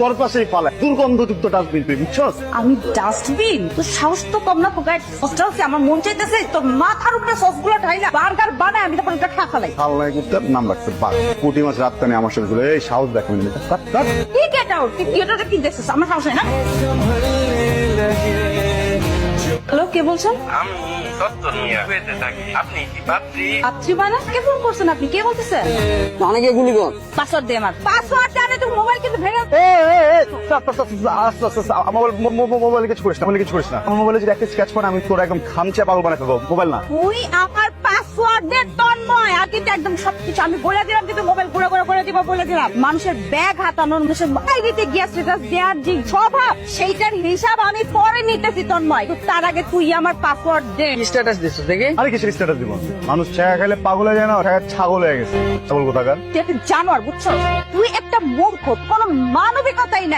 তোর পাশেই পালায়। দুর্গন্ধযুক্ত ডাস্টবিন তুই বুঝছস? আমি ডাস্টবিন? তো সাহস তো কম না পোকায় আমার মন চাইতেছে তোর মাথার উপরে সসগুলো ঢাইলা বার্গার বানায় আমি তারপর ওটা খা ফেলাই আল্লাহ করতে নাম রাখতে পার। পুটি মাছ রাত্তানে আমার সঙ্গে এই সাহস দেখ মিলে। কাট কাট কি গেট আউট থিয়েটারটা কি দেখছিস আমার সাহস হয় না? হ্যালো কে বলছেন? আমি কুয়েতে থাকি। আপনি কি পাত্রী পাত্রী মানে? কে ফোন করছেন আপনি? কে বলতেছেন অনেকে গুলি কর? পাসওয়ার্ড দে আমার। পাসওয়ার্ড তো মোবাইল কিন্তু ভেঙে মোবাইলে কিছু করিস না মোবাইলে কিছু করিস না। আমার মোবাইলে যদি একটা স্ক্যাচ করে আমি তোর একদম খামচা পাগল বানাই ফেলব মোবাইল না। তুই আমার পাসওয়ার্ড দে তন্ময়। আর কিন্তু একদম সবকিছু আমি বলে দিলাম কিন্তু মোবাইল ঘুরে ঘুরে করে দিব বলে দিলাম। মানুষের ব্যাগ হাতানোর মানুষের আইডিতে গিয়ে স্ট্যাটাস দেওয়ার যে স্বভাব সেইটার হিসাব আমি পরে নিতেছি তন্ময়। তার আগে তুই আমার পাসওয়ার্ড দে। স্ট্যাটাস দিছো দেখে? আরে কিসের স্ট্যাটাস দিব? মানুষ ছায়া খাইলে পাগল হয়ে যায় না ছাগল হয়ে গেছে। ছাগল কোথাকার? তুই একটা জানোয়ার বুঝছ? তুই একটা কোনো মানবিকতাই নাই।